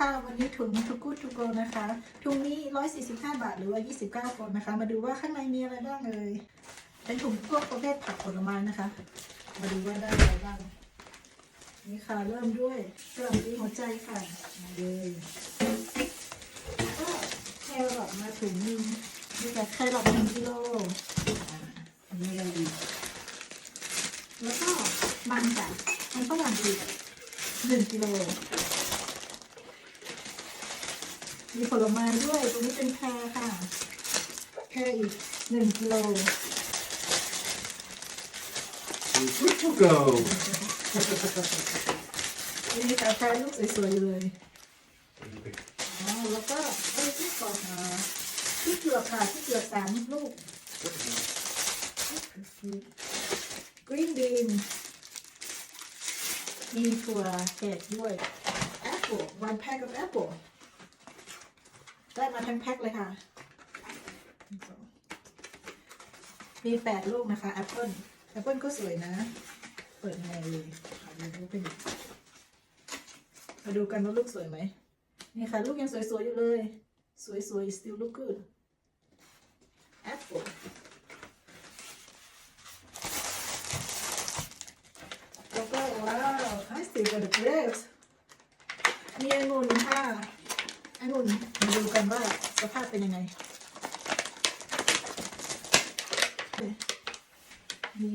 ค่ะ วันนี้ถุงทุกุทุกโกนะคะ ถุงนี้ 145 บาทหรือว่า 29กนนะคะ มาดูว่าข้างในมีอะไรบ้างเลย เป็นถุงพวกประเภทผักผลไม้นะคะ มาดูว่าได้อะไรบ้าง นี่ค่ะ เริ่มด้วยกระหล่ำปีหัวใจค่ะ มาเลยแล้วก็แครอทมาถุงนึงนี่ค่แครอทหนึ่งกิโลอ่าอันนี้อะไรดีแล้วก็มันค่ะมันฝรั่งอีกหนึ่งกิโล มีผลไม้ด้วย ตรงนี้เป็นแพรค่ะ แพรอีกหนึ่งกิโล Good to go. นี่ค่ะแพรลูกสวยๆอยู่เลยอ๋อแล้วก็เอ้ยที่ก่อนอ่าที่เกลือกค่ะที่เกลือกสามลูก green bean มีถั่วแขกด้วย apple one pack of apple ได้มาทั้งแพ็คเลยค่ะ มีแปดลูกนะคะแอปเปิลแอปเปิลก็สวยนะ เปิดไงเลยขอดูรูปเป็นมาดูกันว่าลูกสวยไหมนี่ค่ะ ลูกยังสวยๆอยู่เลย สวยๆ still look good apple แล้วก็ว้าว I still got the grapes มีองุ่น ค่ะองุ่นมาดูกันว่าสภาพเป็นยังไง นี่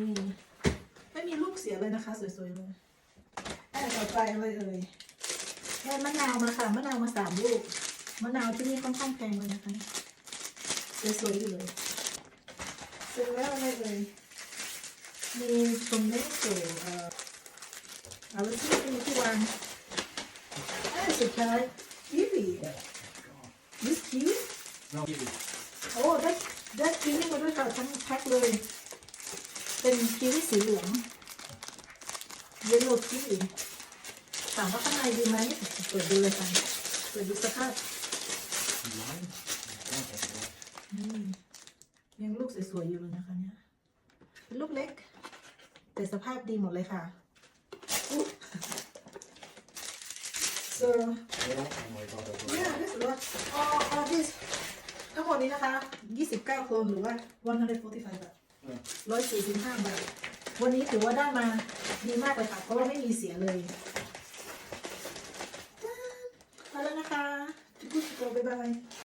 ไม่มีลูกเสียเลยนะคะ สวยๆเลยแอ่ต่อไปอะไรเอ่ยได้มะนาวมาค่ะมะนาวมาสามลูกมะนาวที่นี่ค่อนข้างแพงเลยนะคะสวยๆอยู่เลยเสร็จแล้วอะไรเอ่ยมีตรงนี้เกี่ยวเอ่อเอาไว้ที่ที่วางอะสุดท้าย กีวี this kiwi No. โอ้ได้ได้คิวี่มาด้วยค่ะทั้งแพ็คเลย เป็นคิวีสีเหลืองเยลโล่คิวี่ถามว่าข้างในดีไหมเปิดดูเลยค่ะเปิดดูสภาพยังลูกสวยๆอยู่เลยนะคะเนี่ยเป็นลูกเล็ก แต่สภาพดีหมดเลยค่ะอุ๊ย so Yeah. Oh my god. that's a yeah lot. this is what all all this ทั้งหมดนี้นะคะ 29 โครนหรือว่า 145 บาท Yeah. ร้อยสี่สิบห้าบาท วันนี้ถือว่าได้มาดีมากเลยค่ะ เพราะว่าไม่มีเสียเลยมาแล้วนะคะทุกคนบ๊ายบาย